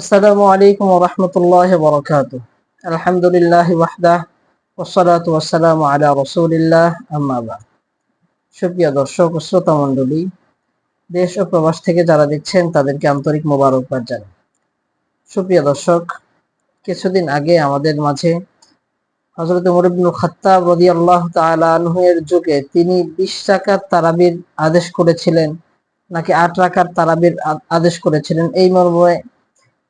আসসালামু আলাইকুম রহমতুল্লাহ বরকাত আলহামদুলিল্লাহ ওয়াহদাহ ওসালাত ওয়াসালাম আলা রসুলিল্লাহ আম্মাবা সুপ্রিয় দর্শক শ্রোতা মণ্ডলী, দেশ ও প্রবাস থেকে যারা দেখছেন, তাদেরকে আন্তরিক মোবারকবাদ জানাই। সুপ্রিয় দর্শক, কিছুদিন আগে আমাদের মাঝে হজরত মরিবনুল খাত্তাব রদি আল্লাহ তালাহের যুগে তিনি বিশ টাকার তারাবির আদেশ করেছিলেন, নাকি আট টাকার তারাবির আদেশ করেছিলেন, এই মর্মে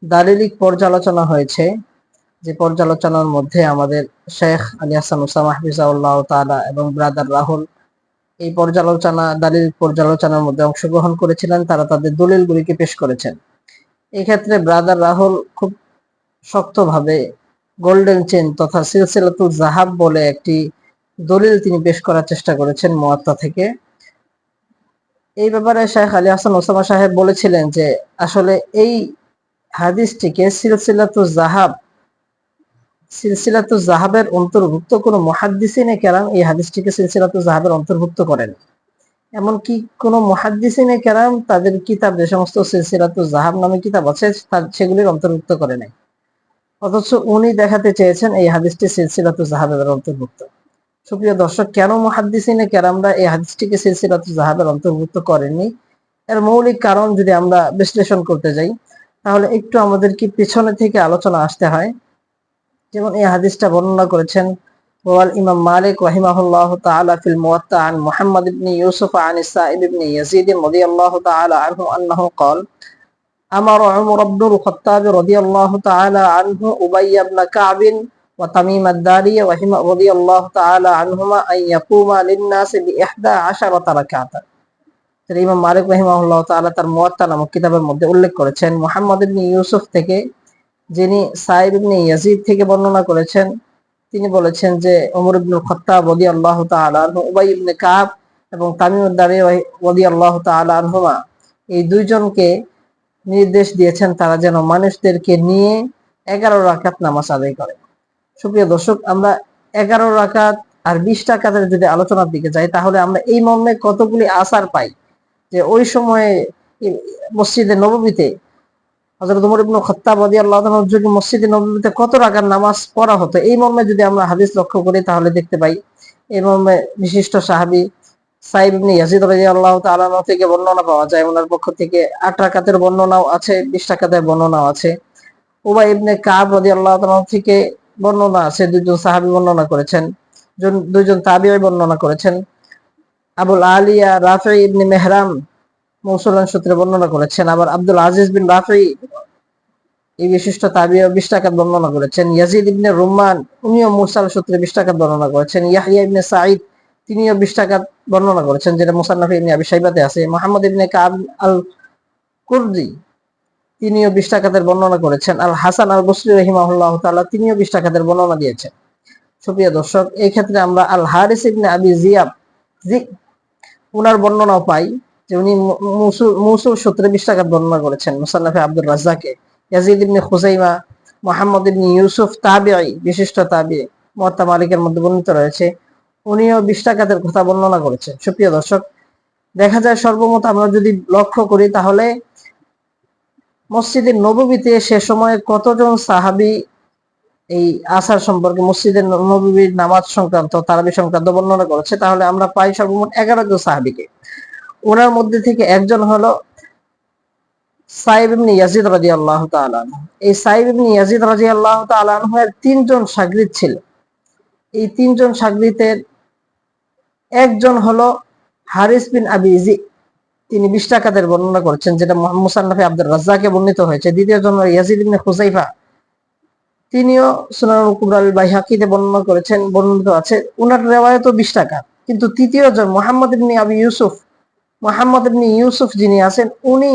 দালিলিক পর্যালোচনা হয়েছে, যে পর্যালোচনার মধ্যে আমাদের শেখ আলী হাসান উসামা হাফিজাউল্লাহ তাআলা এবং ব্রাদার রাহুল এই পর্যালোচনা দালিল পর্যালোচনার মধ্যে অংশগ্রহণ করেছিলেন, তারা তাদের দলিলগুলিকে পেশ করেছেন। এই ক্ষেত্রে ব্রাদার রাহুল খুব শক্তভাবে গোল্ডেন চেন তথা সিলসিলাতুল জাহাব বলে একটি দলিল তিনি পেশ করার চেষ্টা করেছেন মোয়াত্তা থেকে। এই ব্যাপারে শেখ আলী হাসান ওসামা সাহেব বলেছিলেন যে আসলে এই হাদিসটিকে সিলসিলাতু জাহাব সিলসিলাতু জাহাবের অন্তর্ভুক্ত কোন মহাদ্দিসিনে কেরাম এই হাদিসটিকে সিলসিলাতু জাহাবের অন্তর্ভুক্ত করেন। এমনকি কোন মহাদ্দিসিনে কেরাম তাদের কিতাব যে সমস্ত সিলসিলাতু জাহাব নামে কিতাব আছে সেগুলির অন্তর্ভুক্ত করে নাই। অথচ উনি দেখাতে চেয়েছেন এই হাদিসটি সিলসিলাতু জাহাবের অন্তর্ভুক্ত। সুপ্রিয় দর্শক, কেন মহাদ্দিসিনে কেরামরা এই হাদিসটিকে সিলসিলাতু জাহাবের অন্তর্ভুক্ত করেননি? এর মৌলিক কারণ যদি আমরা বিশ্লেষণ করতে যাই তাহলে একটু আমাদেরকে পিছনে থেকে আলোচনা আসতে হয় যেমন এই হাদিসটা বর্ণনা করেছেন ওয়াল ইমাম মালিক রাহিমাহুল্লাহ তাআলা ফিল মুওয়াত্তা আন মুহাম্মদ ইবনে ইউসুফ আন সাইব ইবনে ইয়াজিদ রাদিয়াল্লাহু তাআলা আনহু আন্নাহু قال أمر عمر بن الخطاب رضي الله تعالى عنه أبي بن كعب وتميم الداري وهم- رضي الله تعالى عنهما أن يقوم للناس بإحدى عشرة ركعة তাহলে ইমাম মালিক রাহিমাহুল্লাহ তাআলা তার মুয়াত্তা নামক কিতাবের মধ্যে উল্লেখ করেছেন। মুহাম্মদ ইবনে ইউসুফ থেকে, যিনি সাইব ইবনে ইয়াজিদ থেকে বর্ণনা করেছেন, তিনি বলেছেন যে ওমর ইবনুল খাত্তাব রাদিয়াল্লাহু তাআলা আনহু, উবাই ইবনে কাব এবং তামিম উদ-দারি রাদিয়াল্লাহু তাআলা আনহুমা, এই দুইজনকে নির্দেশ দিয়েছেন তারা যেন মানুষদেরকে নিয়ে এগারো রাকাত নামাজ আদায় করে। সুপ্রিয় দর্শক, আমরা এগারো রাকাত আর বিশ টাকাতের যদি আলোচনার দিকে যাই, তাহলে আমরা এই মর্মে কতগুলি আসার পাই? যে ওই সময়ে মসজিদে নববীতে হযরত ওমর ইবনে খাত্তাব রাদিয়াল্লাহু তাআলার যুগে মসজিদে নববীতে কত রাকাত নামাজ পড়া হতো, এই মর্মে যদি আমরা হাদিস লক্ষ্য করি তাহলে দেখতে পাই, এই মর্মে বিশিষ্ট সাহাবী সাইব ইবনে ইয়াজিদ রাদিয়াল্লাহু তাআলা আনহু থেকে বর্ণনা পাওয়া যায়। ওনার পক্ষ থেকে আট রাকাতের বর্ণনাও আছে, বিশ টাকাতের বর্ণনাও আছে। উবাই ইবনে কাব রাদিয়াল্লাহু তাআলা থেকে বর্ণনা আছে দুজন সাহাবী বর্ণনা করেছেন জন- দুইজন তাবিঈ বর্ণনা করেছেন। আবুল আলিয়া রাফি ইবনে মেহরাম মৌসুলান সূত্রে বর্ণনা করেছেন, আবার আব্দুল আজিজ বিন রাফি এই বিশিষ্ট তাবিও বিশ টাকা বর্ণনা করেছেন, ইয়াজিদ ইবনে রুম্মান উনিও মুরসাল সূত্রে বিশ টাকা বর্ণনা করেছেন ইয়াহিয়া ইবনে সাঈদ তিনিও বিশ টাকা বর্ণনা করেছেন, যেটা মুসান্নাফি ইবনে আবি শাইবাতে আছে, মোহাম্মদ ইবনে কাব আল কুরদি তিনিও বিশ টাকাতের বর্ণনা করেছেন আল হাসান আল বসরি রহিমাহুল্লাহ তাআলা তিনিও বিশ টাকাতের বর্ণনা দিয়েছেন। সুপ্রিয় দর্শক, এই ক্ষেত্রে আমরা আল হারিস ইবনে আবি জিয়াব উনার বর্ণনাও পাই যে উনি মুসুল সূত্রে বিশ টাকার বর্ণনা করেছেন মুসান্নাফে আব্দুর রাজ্জাকে। Yazid ibn Khuzaima, Muhammad ibn Yusuf তাবিঈ বিশিষ্ট তাবিঈ মুয়াত্তা মালিকের মধ্যে বর্ণিত রয়েছে। উনিও বিশ টাকাতের কথা বর্ণনা করেছেন। সুপ্রিয় দর্শক, দেখা যায় সর্বমত আমরা যদি লক্ষ্য করি তাহলে মসজিদের নববীতে সে সময় কতজন সাহাবী এই আসার সম্পর্কে মসজিদের নববীর নামাজ সংক্রান্ত, তারাবি সংক্রান্ত বর্ণনা করেছে। তাহলে আমরা পাই সর্বমোট এগারো জন সাহাবীকে। ওনার মধ্যে থেকে একজন হলো সাইব ইবনে ইয়াজিদ রাদিয়াল্লাহু তাআলা আনহু। এই সাইব ইবনে ইয়াজিদ রাদিয়াল্লাহু তাআলা আনহু এর তিনজন শাগরিদ ছিল। এই তিনজন শাগরিদের একজন হলো হারিস বিন আবি ইজি তিনি বিশ টাকাদের বর্ণনা করেছেন, যেটা মুসান্নাফে আব্দুর রাজ্জাকে বর্ণিত হয়েছে। দ্বিতীয় জন ইয়াজিদ ইবনে খুজাইফা। তিনিও সুনান কুবরাল বাইহাকিতে বর্ণনা করেছেন, বর্ণিত আছে। উনার রেওয়ায়ত বিশ টাকা। কিন্তু তৃতীয় জন মোহাম্মদ ইবনে আবি ইউসুফ, মোহাম্মদ ইবনে ইউসুফ যিনি আছেন, উনি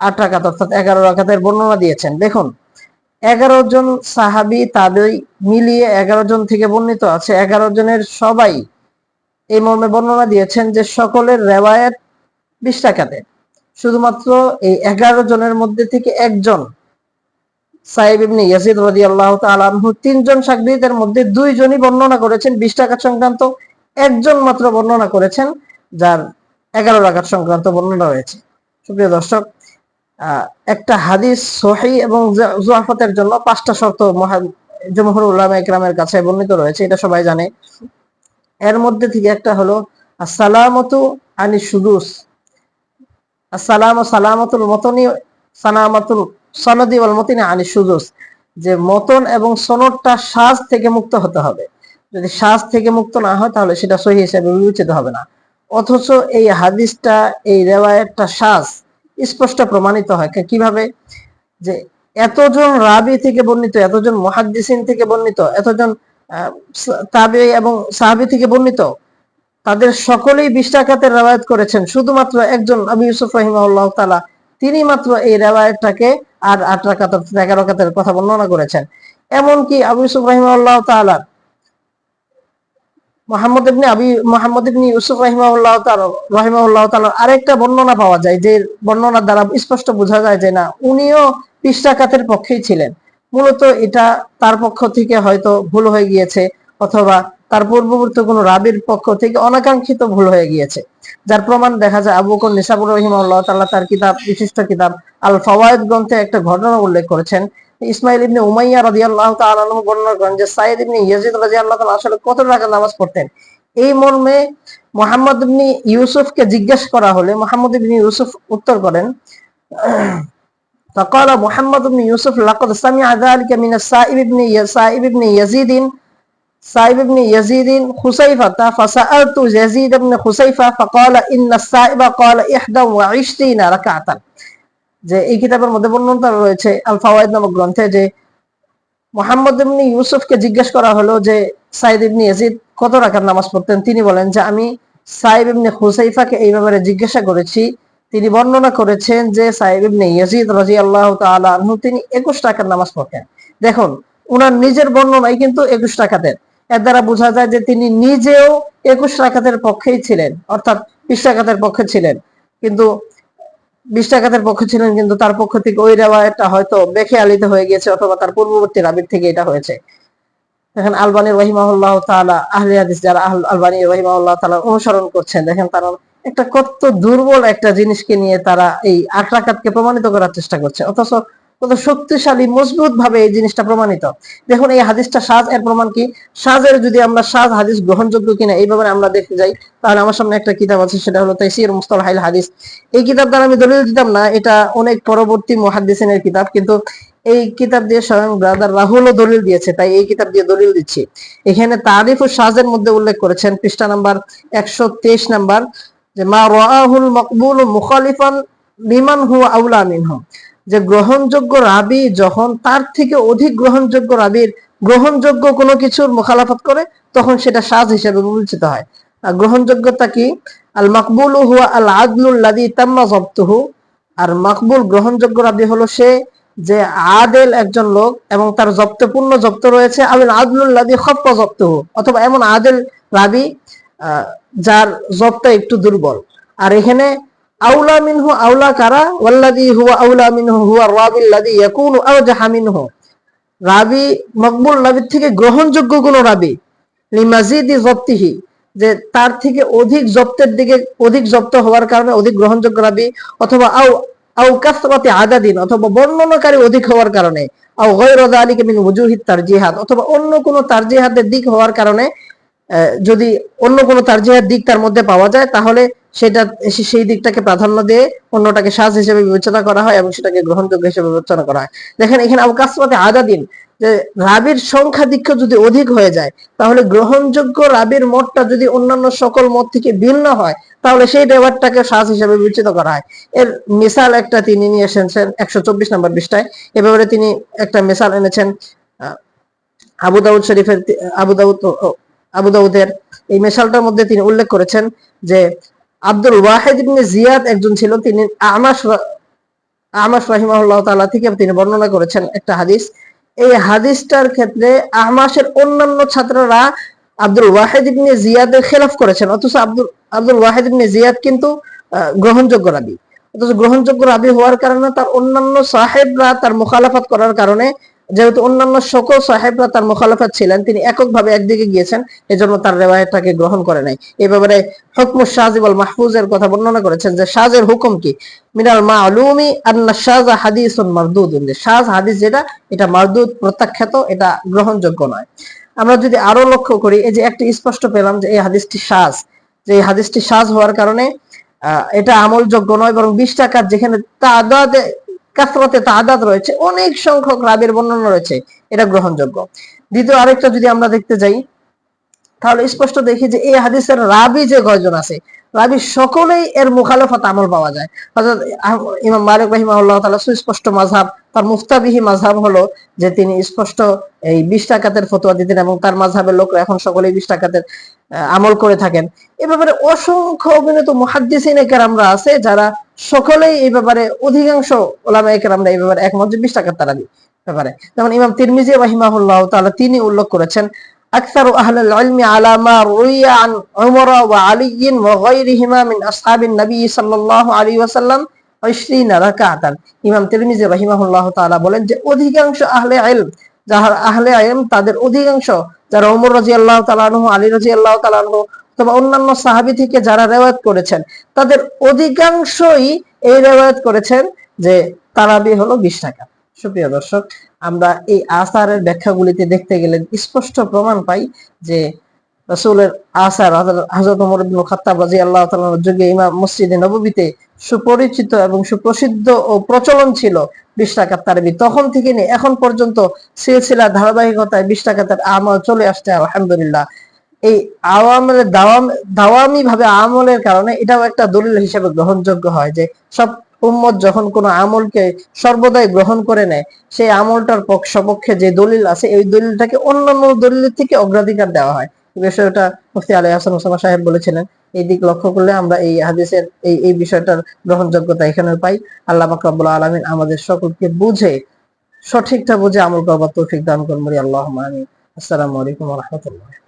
আট রাকাত, অর্থাৎ এগারো রাকাতের বর্ণনা দিয়েছেন। দেখুন, এগারো জন সাহাবি তাদের মিলিয়ে এগারো জন থেকে বর্ণিত আছে। এগারো জনের সবাই এই মর্মে বর্ণনা দিয়েছেন যে সকলের রেওয়ায়ত বিশ টাকাতে। শুধুমাত্র এই এগারো জনের মধ্যে থেকে একজন সাহেব রাদিয়াল্লাহু তাআলা আনহু তিনজন মধ্যে দুইজনই বর্ণনা করেছেন, বিশ সংক্রান্ত। একজন মাত্র বর্ণনা করেছেন, যার এগারো রাকাত সংক্রান্ত বর্ণনা রয়েছে। সুপ্রিয় দর্শক একটা হাদিস সহি এবং জুয়াফতের জন্য পাঁচটা শর্ত মহা- জমহুর উলামা ইকরামের কাছে বর্ণিত রয়েছে, এটা সবাই জানে। এর মধ্যে থেকে একটা হলো সালামতু আনি সুদুস আসসালাম সালামাতুল মতনি সালামাতুল সনদি ওয়াল মতিনি আনি সুদুস যে মতন এবং সনদটা সাজ থেকে মুক্ত হতে হবে। যদি সাজ থেকে মুক্ত না হয়, তাহলে সেটা সহি হিসেবে বিবেচিত হবে না। অথচ এই হাদিসটা, এই রেওয়ায়তটা সাজ, স্পষ্ট প্রমাণিত হয়। কীভাবে? যে এতজন রাবি থেকে বর্ণিত, এতজন মুহাদ্দিসিন থেকে বর্ণিত, এতজন তাবি এবং সাহাবি থেকে বর্ণিত, তাদের সকলেই বিশ টাকাতে রেওয়ায়ত করেছেন। শুধুমাত্র একজন, আবু ইউসুফ রহিমাল্লাহ তালা তিনি মাত্র এই রেওয়ায়তটাকে আর আট রাকাতের এগারো রাকাতের কথা বর্ণনা করেছেন। এমনকি আবু ইউসুফ রহিমাল্লাহ তালা মোহাম্মদ আবি, মোহাম্মদ ইউসুফ তাআলা আরেকটা বর্ণনা পাওয়া যায়, যে বর্ণনার দ্বারা স্পষ্ট বোঝা যায় যে না, উনিও পিস্টাকাতের পক্ষেই ছিলেন। মূলত এটা তার পক্ষ থেকে হয়তো ভুল হয়ে গিয়েছে, অথবা তার পূর্ববর্তী কোনো রাবির পক্ষ থেকে অনাকাঙ্ক্ষিত ভুল হয়ে গিয়েছে যার প্রমাণ দেখা যায় আবু বকর নিসাবুর রহিমাহুল্লাহ তাআলা তার কিতাব বিশিষ্ট কিতাব আল ফাওয়ায়েদ গ্রন্থে একটা ঘটনা উল্লেখ করেছেন ইসমাইল ইবনে উমাইয়া রাদিয়াল্লাহু তাআলা আনহু বর্ণনা করেন যে সাইদ ইবনে ইয়াজিদ রাদিয়াল্লাহু তাআলা আসলে কত রাকাত নামাজ পড়তেন এই মর্মে মোহাম্মদ ইবনে ইউসুফকে জিজ্ঞেস করা হলে মোহাম্মদ ইবনে ইউসুফ উত্তর করেন فقال محمد بن يوسف لقد سمع ذلك من السائب بن سائب بن يزيد সাইব ইবনে ইয়াজিদিন খুসাইফা, তা ফাসাআলতু ইয়াজিদ ইবনে খুসাইফা, ফাকালা ইন্না সাইবা ক্বালা 21 রাকাতান। যে এই কিতাবের মধ্যে বর্ণনা রয়েছে আল ফাওয়াইদ নামক গ্রন্থে যে মোহাম্মদ ইবনে ইউসুফকে জিজ্ঞেস করা হলো যে, সাইদ ইবনে ইয়াজিদ কত রাকাত নামাজ পড়তেন? তিনি বলেন যে, আমি সাইব ইবনে খুসাইফাকে এই ব্যাপারে জিজ্ঞাসা করেছি। তিনি বর্ণনা করেছেন যে, সাইব ইবনে ইয়াজিদ রাদিয়াল্লাহু তাআলা আনহু, তিনি 21 রাকাত নামাজ পড়তেন। দেখুন, উনার নিজের বর্ণনাই কিন্তু 21 রাকাতের। এর দ্বারা বোঝা যায় যে তিনি নিজেও 21 রাকাতের পক্ষেই ছিলেন, অর্থাৎ 20 রাকাতের পক্ষে ছিলেন। কিন্তু বিশ টাকাতের পক্ষে ছিলেন, কিন্তু তার পক্ষ থেকে ওই রেওয়ায়তটা হয়তো বেখে আলিত হয়ে গেছে অথবা তার পূর্ববর্তী রাবির থেকে এটা হয়েছে। দেখেন আলবানী রহিমাহুল্লাহ তাআলা, আহলে হাদিস যারা আলবানী রহিমাহুল্লাহ তাআলা অনুসরণ করছেন, দেখেন তারা একটা কত দুর্বল একটা জিনিসকে নিয়ে তারা এই আট রাকাতকে প্রমাণিত করার চেষ্টা করছে। অথচ কত শক্তিশালী মজবুত ভাবে এই জিনিসটা প্রমাণিত। দেখুন, এই হাদিসটা সাজ, এর প্রমাণ কি? সাজের যদি আমরা সাজ হাদিস গ্রহণযোগ্য কিনা, এই ব্যাপারে আমরা দেখতে যাই, তাহলে আমার সামনে একটা কিতাব আছে, সেটা হলো তাইসির মুস্তালাহিল হাদিস। এই কিতাব দ্বারা আমি দলিল দিতাম না, এটা অনেক পরবর্তী মুহাদ্দিসিনের কিতাব, কিন্তু এই কিতাব দিয়ে স্বয়ং ব্রাদার রাহুলও দলিল দিয়েছে, তাই এই কিতাব দিয়ে দলিল দিচ্ছি। এখানে তারিফ ও সাজের মধ্যে উল্লেখ করেছেন, পৃষ্ঠা নাম্বার একশো তেইশ নাম্বার, যে মা রাহুল মকবুল মুখালিফান বিমান হুয়া আউলা মিনহু। যে গ্রহণযোগ্য রাবি যখন তার থেকে অধিক গ্রহণযোগ্য রাবির গ্রহণযোগ্য কোনো কিছুর মুখালাফত করে, তখন সেটা সাজ হিসেবে বিবেচিত হয়। আর গ্রহণযোগ্যতা কি? আল মকবুল হুয়া আল আদলুল লাদি তাম্মা জব্তুহু আর মকবুল গ্রহণযোগ্য রাবি হলো সে যে আদেল একজন লোক এবং তার জব্তপূর্ণ জব্ত রয়েছে। আবিল আদলুল লাদি খপ্পা জব্তুহু অথবা এমন আদেল রাবি যার জবটা একটু দুর্বল। আর এখানে আউলা মিনহু আউলা কারা? ওয়াল্লাদি হুয়া আউলা মিনহু হুয়া রাবিল লাদি ইয়াকুনু আওজাহা মিনহু। রাবি মকবুল রাবির থেকে গ্রহণযোগ্য কোন রাবি? লিমাজিদি জপ্তিহি যে তার থেকে অধিক জপ্তের দিকে অধিক জপ্ত হওয়ার কারণে অধিক গ্রহণযোগ্য রাবি, অথবা আও আও কাসরাতি আদাদিন, অথবা বর্ণনাকারী অধিক হওয়ার কারণে, আও গায়রা যালিকা মিন ওজুহিত তারজিহাত, অথবা অন্য কোনো তারজিহাতের দিক হওয়ার কারণে যদি অন্য কোনো তারজিহার দিক তার মধ্যে পাওয়া যায়, তাহলে সেটা সেই দিকটাকে প্রাধান্য দিয়ে অন্যটাকে সাজ হিসেবে বিবেচনা করা হয় এবং সেটাকে গ্রহণযোগ্য হিসেবে বিবেচনা করা হয়। দেখেন, এখানে আবকাসমাতে আদাদিন যে রাবির সংখ্যাধিক্য যদি অধিক হয়ে যায়, তাহলে গ্রহণযোগ্য রাবির মতটা যদি অন্যান্য সকল মত থেকে ভিন্ন হয়, তাহলে সেই রেওয়ারটাকে সাজ হিসেবে বিবেচিত করা হয়। এর মিসাল একটা তিনি নিয়ে এসেছেন একশো চব্বিশ নম্বর পৃষ্ঠায়। এ ব্যাপারে তিনি একটা মিসাল এনেছেন আবু দাউদ শরীফের, আবু দাউদ, আবু দাউদের। এই মিসালটার মধ্যে তিনি উল্লেখ করেছেন যে আব্দুল ওয়াহিদ ইবনে জিয়াদ একজন ছিল, তিনি আমাস আমাস রাহিমাহুল্লাহ তাআলা থেকে তিনি বর্ণনা করেছেন একটা হাদিস। এই হাদিসটার ক্ষেত্রে আহমাসের অন্যান্য ছাত্ররা আব্দুল ওয়াহিদ ইবনে জিয়াদের খেলাফ করেছেন, অথচ আব্দুল আব্দুল ওয়াহিদ ইবনে জিয়াদ কিন্তু গ্রহণযোগ্য রাবি। অথচ গ্রহণযোগ্য রাবি হওয়ার কারণে তার অন্যান্য সাহেবরা তার মুখালাফাত করার কারণে যেহেতু অন্যান্য সকল সাহেবরা তার মুখালফাত ছিলেন, তিনি এককভাবে একদিকে গিয়েছেন, এজন্য তার রেওয়ায়তটাকে গ্রহণ করে নাই। এই ব্যাপারে হুকমু শাহজিবল মাহফুজের কথা বর্ণনা করেছেন যে শাহের হুকুম কি? মিনাল মালুমি আন্না শাহজা হাদিসুন মারদুদুন। যে শাহ হাদিস যেটা, এটা মারদুদ প্রত্যাখ্যাত, এটা গ্রহণযোগ্য নয়। আমরা যদি আরও লক্ষ্য করি, এই যে একটি স্পষ্ট পেলাম যে, এই হাদিসটি সাজ যে, এই হাদিসটি সাজ হওয়ার কারণে এটা আমলযোগ্য নয়, বরং বিশ টাকার যেখানে তাদাদে কাসরতে তাদাদ রয়েছে, অনেক সংখ্যক রাবের বর্ণনা রয়েছে, এটা গ্রহণযোগ্য। দ্বিতীয় আরেকটা যদি আমরা দেখতে যাই, তাহলে স্পষ্ট দেখি যে এই হাদিসের রাবি যে কয়জন আছে রাবি সকলেই এর মুখালফত আমল পাওয়া যায়। অর্থাৎ ইমাম মালিক রাহিমাহুল্লাহ তাআলা সুস্পষ্ট মাযহাব, তার মুফতাবিহি মাযহাব হলো যে তিনি স্পষ্ট এই বিশ টাকাতের ফতোয়া দিতেন এবং তার মাযহাবের লোকরা এখন সকলেই বিশ টাকাতের আমল করে থাকেন। এ ব্যাপারে অসংখ্য অভিনীত মুহাদ্দিসিন কেরামরা আছে যারা সকলেই এই ব্যাপারে অধিকাংশ ওলামা কেরামরা এই ব্যাপারে একমত যে বিশ টাকার তারা ব্যাপারে। যেমন ইমাম তিরমিজি রাহিমাহুল্লাহ তাআলা তিনি উল্লেখ করেছেন أكثر أهل العلم على ما روي عن عمر وعلي وغيرهما من أصحاب النبي صلى الله عليه وسلم عشرين ركعة ইমাম তিরমিজি রাহিমাহুল্লাহ তাআলা বলেন যে অধিকাংশ আহলে ইলম যারা আহলে ইলম তাদের অধিকাংশ যারা ওমর রাদিয়াল্লাহু তাআলা আনহু আলী রাদিয়াল্লাহু তাআলা আনহু অথবা অন্যান্য সাহাবী থেকে যারা রেওয়ায়াত করেছেন তাদের অধিকাংশই এই রেওয়ায়াত করেছেন যে তারাবি হলো 20 টাকা সুপ্রিয় দর্শক, আমরা এই আসারের ব্যাখ্যাগুলিতে দেখতে গেলে স্পষ্ট প্রমাণ পাই যে রাসূলের আসার হযরত ওমর ইবনে খাত্তাব রাদিয়াল্লাহু তাআলার যুগে ইমাম মসজিদে নববীতে সুপরিচিত এবং সুপ্রসিদ্ধ ও প্রচলন ছিল তারবি। তখন থেকে নিয়ে এখন পর্যন্ত সিলসিলা ধারাবাহিকতায় বিশ আমল চলে আসছে, আলহামদুলিল্লাহ। এই আওয়ামের দাওয়াম দাওয়ামি ভাবে আমলের কারণে এটাও একটা দলিল হিসেবে গ্রহণযোগ্য হয় যে সব উম্মত যখন কোনো আমলকে সর্বদাই গ্রহণ করে নেয়, সেই আমলটার পক্ষ সপক্ষে যে দলিল আছে, এই দলিলটাকে অন্যান্য দলিলের থেকে অগ্রাধিকার দেওয়া হয়। বিষয়টা মুফতি আলী হাসান ওসামা সাহেব বলেছিলেন। এই দিক লক্ষ্য করলে আমরা এই হাদিসের এই এই বিষয়টার গ্রহণযোগ্যতা এখানে পাই। আল্লাহ মাকরাবুল আলমিন আমাদের সকলকে বুঝে, সঠিকটা বুঝে আমল করবার তৌফিক দান করুন। আল্লাহ আমিন। আসসালামু আলাইকুম রহমতুল্লাহ।